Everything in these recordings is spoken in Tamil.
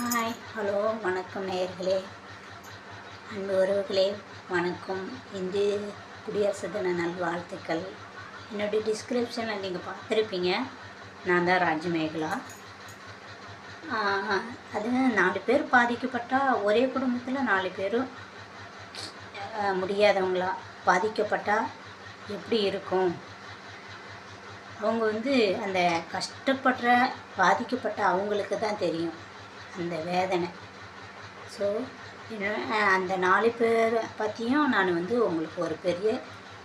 ஹாய் ஹலோ வணக்கம் நேயர்களே. அன்பு உறவுகளே வணக்கம். இந்து குடியரசு தின நல்வாழ்த்துக்கள். என்னுடைய டிஸ்கிரிப்ஷனில் நீங்கள் பார்த்துருப்பீங்க. நான் தான் ராஜமேகலா. அது நாலு பேர் பாதிக்கப்பட்டால் ஒரே குடும்பத்தில் நாலு பேரும் முடியாதவங்களா? பாதிக்கப்பட்டால் எப்படி இருக்கும்? அவங்க வந்து அந்த கஷ்டப்படுற பாதிக்கப்பட்ட அவங்களுக்கு தான் தெரியும். அந்த வேதனை. ஸோ அந்த நாலு பேர் பற்றியும் நான் வந்து உங்களுக்கு ஒரு பெரிய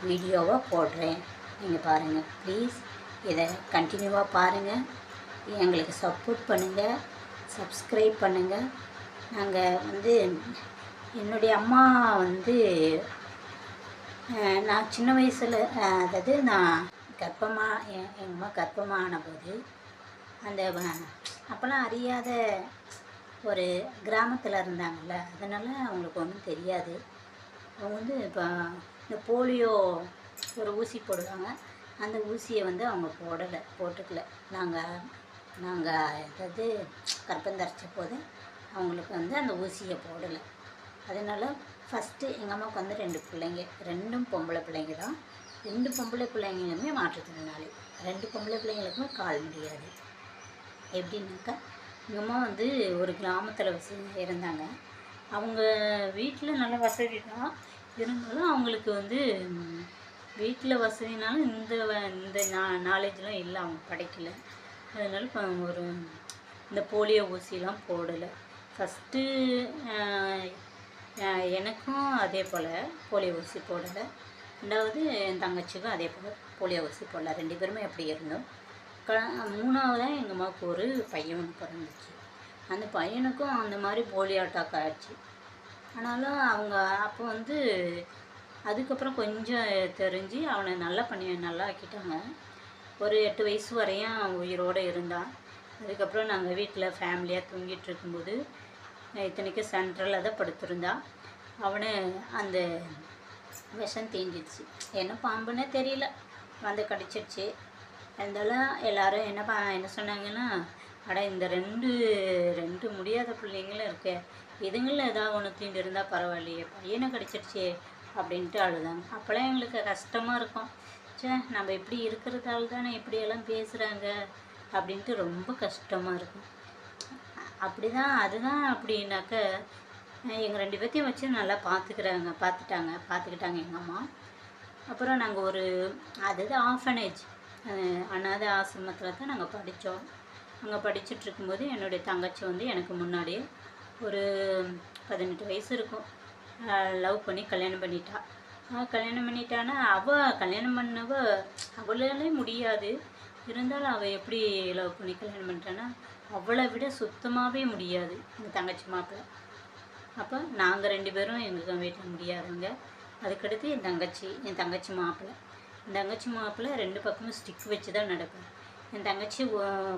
வீடியோவாக போடுறேன். நீங்கள் பாருங்கள் ப்ளீஸ் இதை கண்டினியூவாக பாருங்கள் எங்களுக்கு சப்போர்ட் பண்ணுங்கள் சப்ஸ்கிரைப் பண்ணுங்கள் நாங்கள் வந்து என்னுடைய அம்மா வந்து நான் சின்ன வயசில் அதாவது நான் கர்ப்பமாக எங்கள் அம்மா கர்ப்பமான போது அந்த அப்போல்லாம் அறியாத ஒரு கிராமத்தில் இருந்தாங்கல்ல அதனால் அவங்களுக்கு ஒன்றும் தெரியாது. அவங்க வந்து இப்போ இந்த போலியோ ஒரு ஊசி போடுவாங்க. அந்த ஊசியை வந்து அவங்க போடலை போட்டுக்கல. நாங்கள் நாங்கள் அதாவது கற்பந்தரைச்ச போது அவங்களுக்கு வந்து அந்த ஊசியை போடலை. அதனால் ஃபஸ்ட்டு எங்கள் அம்மாவுக்கு வந்து ரெண்டு பிள்ளைங்க ரெண்டும் பொம்பளை பிள்ளைங்க தான். ரெண்டு பொம்பளை பிள்ளைங்களுமே மாற்றுத்திறனாளி. ரெண்டு பொம்பளை பிள்ளைங்களுக்குமே கால் முடியாது. எப்படின்னாக்கா எங்கள் அம்மா வந்து ஒரு கிராமத்தில் வசதி இருந்தாங்க. அவங்க வீட்டில் நல்ல வசதி தான். இருந்தாலும் அவங்களுக்கு வந்து வீட்டில் வசதினாலும் இந்த இந்த நா நாலேஜ்லாம் இல்லை. அவங்க படிக்கல. அதனால இப்போ ஒரு இந்த போலியோ ஊசிலாம் போடலை. ஃபஸ்ட்டு எனக்கும் அதே போல் போலியோ ஊசி போடலை. ரெண்டாவது என் தங்கச்சிக்கும் அதே போல் போலியோ ஊசி போடல. ரெண்டு பேருமே அப்படி இருந்தோம். க மூணாவதாக எங்கள் அம்மாவுக்கு ஒரு பையன் பிறந்துச்சு. அந்த பையனுக்கும் அந்த மாதிரி போலியோ அட்டாக் ஆயிடுச்சு. ஆனாலும் அவங்க அப்போ வந்து அதுக்கப்புறம் கொஞ்சம் தெரிஞ்சு அவனை நல்லா பண்ணி நல்லா ஆக்கிட்டாங்க. ஒரு எட்டு வயசு வரையும் உயிரோடு இருந்தான். அதுக்கப்புறம் நாங்கள் வீட்டில் ஃபேமிலியாக தூங்கிட்டு இருக்கும்போது இத்தனைக்கும் சென்ட்ரலில் தான் படுத்திருந்தான் அவனை அந்த விஷம் தீண்டிடுச்சு என்ன பாம்புன்னே தெரியல. வந்து கடிச்சிடுச்சு இருந்தாலும் எல்லாரும் என்ன பா என்ன சொன்னாங்கன்னா அட இந்த ரெண்டு ரெண்டு முடியாத பிள்ளைங்களும் இருக்கே. இதுங்களில் ஏதாவது ஒன்று தீண்டு இருந்தால் பரவாயில்லையே பையனை கிடச்சிருச்சே அப்படின்ட்டு அழுதாங்க. அப்போல்லாம் எங்களுக்கு கஷ்டமாக இருக்கும். ச்சே நம்ம இப்படி இருக்கிறதால தானே இப்படியெல்லாம் பேசுகிறாங்க அப்படின்ட்டு ரொம்ப கஷ்டமாக இருக்கும். அப்படி தான் அதுதான் அப்படின்னாக்க எங்கள் ரெண்டு பேர்த்தையும் வச்சு நல்லா பார்த்துக்கிறாங்க பார்த்துட்டாங்க பார்த்துக்கிட்டாங்க எங்கள் அம்மா. அப்புறம் நாங்கள் ஒரு அதுதான் ஆஃபனேஜ் அனாதை ஆசிரமத்தில் தான் நாங்கள் படித்தோம் அங்கே படிச்சுட்டு இருக்கும்போது என்னுடைய தங்கச்சி வந்து எனக்கு முன்னாடியே ஒரு பதினெட்டு வயசு இருக்கும். லவ் பண்ணி கல்யாணம் பண்ணிட்டா. கல்யாணம் பண்ணிட்டான்னா அவள் கல்யாணம் பண்ணவ அவளாலே முடியாது. இருந்தாலும் அவள் எப்படி லவ் பண்ணி கல்யாணம் பண்ணிட்டான்னா அவளை விட சுத்தமாகவே முடியாது எங்கள் தங்கச்சி மாப்பிள்ளை அப்போ நாங்கள் ரெண்டு பேரும் எங்கள் வீட்டில் முடியாதவங்க. அதுக்கடுத்து என் தங்கச்சி என் தங்கச்சி மாப்பிள்ளை என் தங்கச்சி மாப்பிள்ளை ரெண்டு பக்கமும் ஸ்டிக் வச்சு தான் நடக்கும். என் தங்கச்சி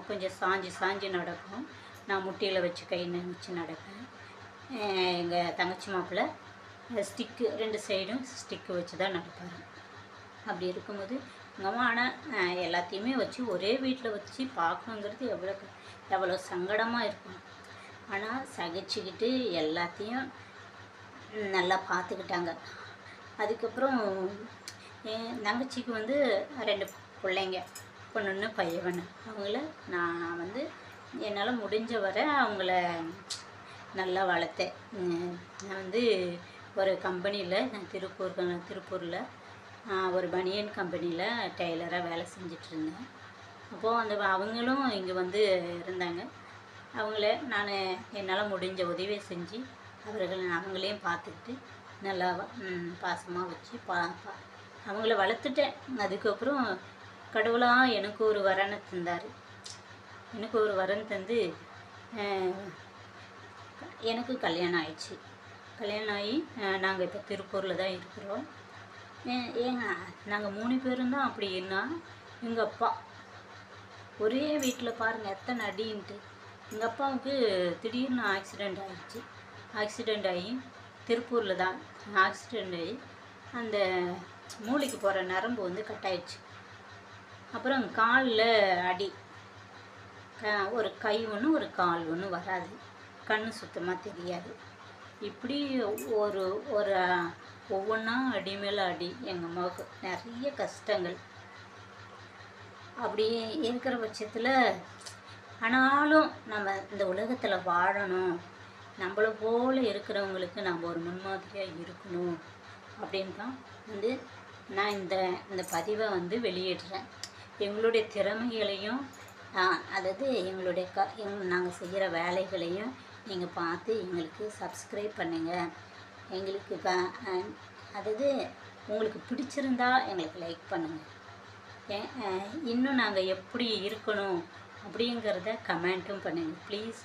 கொஞ்சம் சாஞ்சு சாஞ்சு நடக்கும். நான் முட்டியில் வச்சு கை நினச்சி நடப்பேன். எங்கள் தங்கச்சி மாப்பிள்ளை ஸ்டிக்கு ரெண்டு சைடும் ஸ்டிக்கு வச்சு தான் நடப்பார். அப்படி இருக்கும்போது எங்கள் அம்மா ஆனால் எல்லாத்தையுமே வச்சு ஒரே வீட்டில் வச்சு பார்க்கணுங்கிறது எவ்வளோ எவ்வளோ சங்கடமாக இருக்கும். ஆனால் சகிச்சுக்கிட்டு எல்லாத்தையும் நல்லா பார்த்துக்கிட்டாங்க அதுக்கப்புறம் என் தங்கச்சிக்கு வந்து ரெண்டு பிள்ளைங்க. பொண்ணுன்னு பையன். அவங்கள நான் வந்து என்னால் முடிஞ்ச வரை அவங்கள நல்லா வளர்த்தேன். நான் வந்து ஒரு கம்பெனியில் நான் திருப்பூர் திருப்பூரில் ஒரு பனியன் கம்பெனியில் டெய்லராக வேலை செஞ்சுட்டு இருந்தேன். அப்போது அந்த அவங்களும் இங்கே வந்து இருந்தாங்க. அவங்கள நான் என்னால் முடிஞ்ச உதவியை செஞ்சு அவர்கள் அவங்களையும் பார்த்துக்கிட்டு நல்லா பாசமாக வச்சு பா- அவங்கள வளர்த்துட்டேன். அதுக்கப்புறம் கடவுளாக எனக்கு ஒரு வரனை தந்தார். எனக்கு ஒரு வரன் தந்து எனக்கு கல்யாணம் ஆயிடுச்சு. கல்யாணம் ஆகி நாங்கள் இப்போ திருப்பூரில் தான் இருக்கிறோம். ஏங்க நாங்கள் மூணு பேரும் தான் அப்படி இருந்தால் எங்கள் அப்பா ஒரே வீட்டில் பாருங்கள் எத்தனை அடின்ட்டு. எங்கள் அப்பாவுக்கு திடீர்னு ஆக்சிடெண்ட் ஆகிடுச்சு ஆக்சிடெண்ட் ஆகி திருப்பூரில் தான் ஆக்சிடெண்ட் ஆகி அந்த மூளைக்கு போகிற நரம்பு வந்து கட் ஆயிடுச்சு. அப்புறம் காலில் அடி. ஒரு கை ஒன்று ஒரு கால் ஒன்று வராது. கண் சுத்தமாக தெரியாது. இப்படி ஒரு ஒரு ஒவ்வொன்றா அடி மேலே அடி எங்கள் அம்மாவுக்கு நிறைய கஷ்டங்கள். அப்படி இருக்கிற பட்சத்தில் ஆனாலும் நம்ம இந்த உலகத்தில் வாழணும். நம்மளை போல் இருக்கிறவங்களுக்கு நம்ம ஒரு முன்மாதிரியாக இருக்கணும். அப்படின்னு தான் வந்து நான் இந்த இந்த பதிவை வந்து வெளியிடுறேன். எங்களுடைய திறமைகளையும் அதாவது எங்களுடைய க எங் நாங்கள் செய்கிற வேலைகளையும் நீங்கள் பார்த்து எங்களுக்கு சப்ஸ்கிரைப் பண்ணுங்கள் எங்களுக்கு க அதாவது உங்களுக்கு பிடிச்சிருந்தா எங்களுக்கு லைக் பண்ணுங்கள் ஏன் இன்னும் நாங்கள் எப்படி இருக்கணும் அப்படிங்கிறத கமெண்ட்டும் பண்ணுங்கள் ப்ளீஸ்